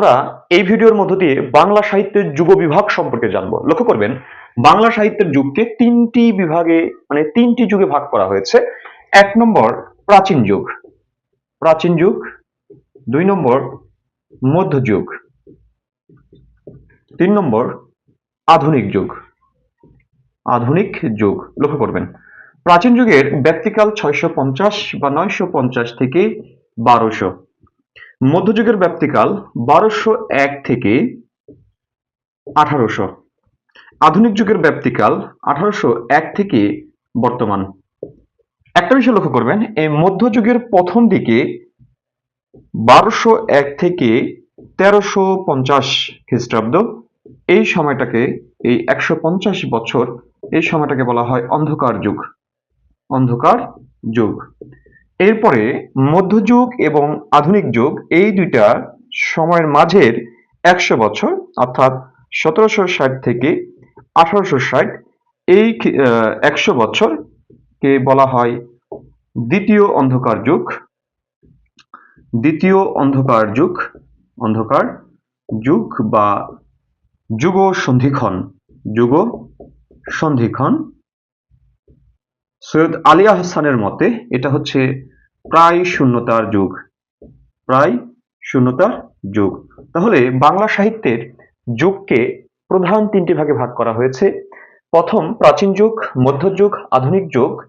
আমরা এই ভিডিওর মধ্য দিয়ে বাংলা সাহিত্যের যুগ বিভাগ সম্পর্কে জানব। লক্ষ্য করবেন, বাংলা সাহিত্যের যুগকে তিনটি বিভাগে মানে তিনটি যুগে ভাগ করা হয়েছে। এক নম্বর প্রাচীন যুগ। প্রাচীন যুগ। দুই নম্বর মধ্যযুগ তিন নম্বর আধুনিক যুগ। আধুনিক যুগ। লক্ষ্য করবেন, প্রাচীন যুগের ব্যক্তিকাল ছয়শো পঞ্চাশ বা নয়শো পঞ্চাশ থেকে বারোশো। মধ্যযুগের ব্যাপ্তিকাল বারোশো এক থেকে আঠারোশো। আধুনিক যুগের ব্যাপ্তিকাল আঠারোশো এক থেকে বর্তমান। একটা বিষয় লক্ষ্য করবেন, এই মধ্যযুগের প্রথম দিকে বারোশো এক থেকে তেরোশো পঞ্চাশ খ্রিস্টাব্দ, এই সময়টাকে, এই একশো পঞ্চাশ বছর, এই সময়টাকে বলা হয় অন্ধকার যুগ। অন্ধকার যুগ। এরপরে মধ্যযুগ এবং আধুনিক যুগ, এই দুইটা সময়ের মাঝের একশো বছর, অর্থাৎ সতেরোশো ষাট থেকে আঠারোশো ষাট, এই একশো বছর কে বলা হয় দ্বিতীয় অন্ধকার যুগ। দ্বিতীয় অন্ধকার যুগ অন্ধকার যুগ বা যুগ সন্ধিক্ষণ যুগ সন্ধিক্ষণ সৈয়দ আলী আহসানের মতে এটা হচ্ছে প্রায় শূন্যতার যুগ। প্রায় শূন্যতার যুগ। তাহলে বাংলা সাহিত্যের যুগকে প্রধান তিনটি ভাগে ভাগ করা হয়েছে। প্রথম প্রাচীন যুগ মধ্যযুগ আধুনিক যুগ।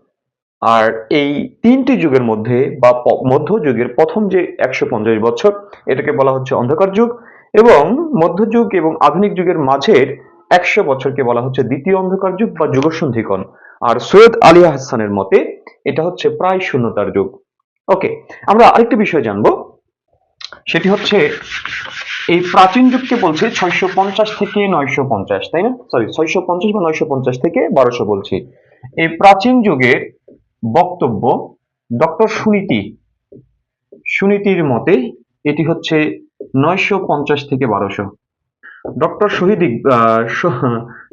আর এই তিনটি যুগের মধ্যে বা মধ্যযুগের প্রথম যে একশো পঞ্চাশ বছর, এটাকে বলা হচ্ছে অন্ধকার যুগ এবং মধ্যযুগ এবং আধুনিক যুগের মাঝের একশো বছরকে বলা হচ্ছে দ্বিতীয় অন্ধকার যুগ বা যুগসন্ধিকরণ আর সৈয়দ আলী আহসানের মতে এটা হচ্ছে প্রায় শূন্যতার যুগ। ওকে আমরা আরেকটি বিষয় জানব। সেটি হচ্ছে, এই প্রাচীন যুগকে বলছে ছয়শো পঞ্চাশ থেকে নয়শো পঞ্চাশ, তাই না? সরি ছয়শো পঞ্চাশ বা নয়শো পঞ্চাশ থেকে বারোশো বলছি। এই প্রাচীন যুগের বক্তব্য ডক্টর সুনীতি, সুনীতির মতে এটি হচ্ছে নয়শো পঞ্চাশ থেকে বারোশো। ডক্টর শহীদ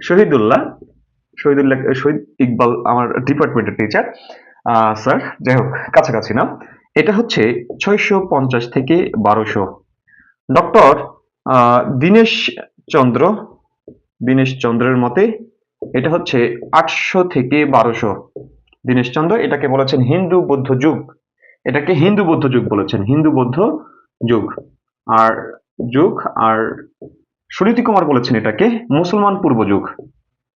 শহীদুল্লাহ শহীদুল্লাহ, শহীদ ইকবাল, আমার ডিপার্টমেন্টের টিচার স্যার যাই হোক, কাছাকাছি না। এটা হচ্ছে ছয়শো পঞ্চাশ থেকে বারোশো। ডক্টর দীনেশ চন্দ্র, দীনেশ চন্দ্রের মতে এটা হচ্ছে আটশো থেকে বারোশো। দীনেশ চন্দ্র এটাকে বলেছেন হিন্দু বৌদ্ধ যুগ। এটাকে হিন্দু বৌদ্ধ যুগ বলেছেন, হিন্দু বৌদ্ধ যুগ। আর যুগ, আর সুনীতি কুমার বলেছেন এটাকে মুসলমান পূর্ব যুগ।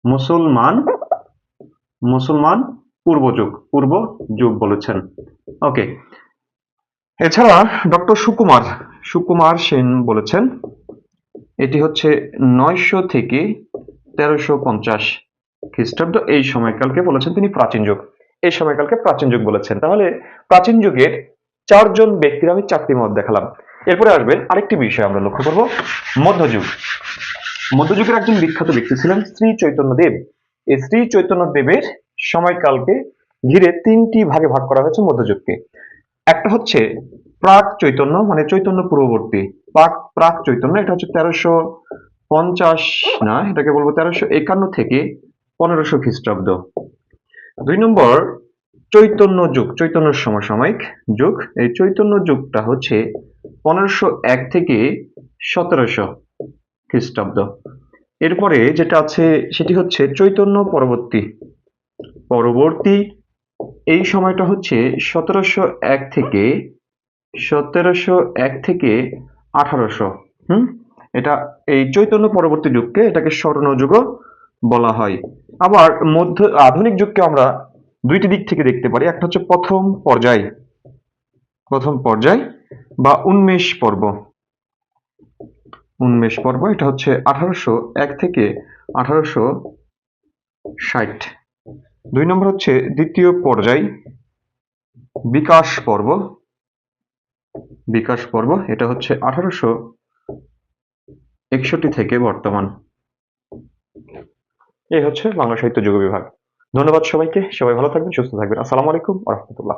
মুসলমান মুসলমান পূর্ব যুগ পূর্ব যুগ বলেছেন। ওকে এছাড়া ডক্টর সুকুমার সুকুমার সেন বলেছেন, এটি হচ্ছে নয়শো থেকে তেরোশো পঞ্চাশ খ্রিস্টাব্দ। এই সময়কালকে বলেছেন তিনি প্রাচীন যুগ। এই সময়কালকে প্রাচীন যুগ বলেছেন। তাহলে প্রাচীন যুগের চারজন ব্যক্তির আমি চারটি মত দেখালাম। এরপরে আসবেন আরেকটি বিষয় আমরা লক্ষ্য করব। মধ্যযুগ মধ্যযুগের একজন বিখ্যাত ব্যক্তি ছিলেন শ্রী চৈতন্য দেব। এই শ্রী চৈতন্য দেবের সময়কালকে ঘিরে তিনটি ভাগে ভাগ করা হয়েছে মধ্যযুগকে একটা হচ্ছে প্রাক চৈতন্য মানে চৈতন্য পূর্ববর্তী। প্রাক প্রাক চৈতন্য, এটা হচ্ছে তেরোশো পঞ্চাশ, না, এটাকে বলব তেরোশো একান্ন থেকে পনেরোশো খ্রিস্টাব্দ। দুই নম্বর, চৈতন্য যুগ, চৈতন্য সমসাময়িক যুগ। এই চৈতন্য যুগটা হচ্ছে পনেরোশো এক থেকে সতেরোশো খ্রিস্টাব্দ। এরপরে যেটা আছে, সেটি হচ্ছে চৈতন্য পরবর্তী। পরবর্তী এই সময়টা হচ্ছে সতেরোশো এক থেকে সতেরোশো এক থেকে আঠারোশো, হুম? এটা এই চৈতন্য পরবর্তী যুগকে এটাকে স্বর্ণযুগও বলা হয়। আবার মধ্য, আধুনিক যুগকে আমরা দুইটি দিক থেকে দেখতে পারি। একটা হচ্ছে প্রথম পর্যায় প্রথম পর্যায় বা উন্মেষ পর্ব। উন্মেষ পর্ব, এটা হচ্ছে আঠারোশো এক থেকে আঠারোশো ষাট। দুই নম্বর হচ্ছে দ্বিতীয় পর্যায়, বিকাশ পর্ব। বিকাশ পর্ব, এটা হচ্ছে আঠারোশো একষট্টি থেকে বর্তমান। এই হচ্ছে বাংলা সাহিত্য যুগ বিভাগ। ধন্যবাদ সবাইকে, সবাই ভালো থাকবেন, সুস্থ থাকবেন। আসসালামু আলাইকুম রহমতুল্লাহ।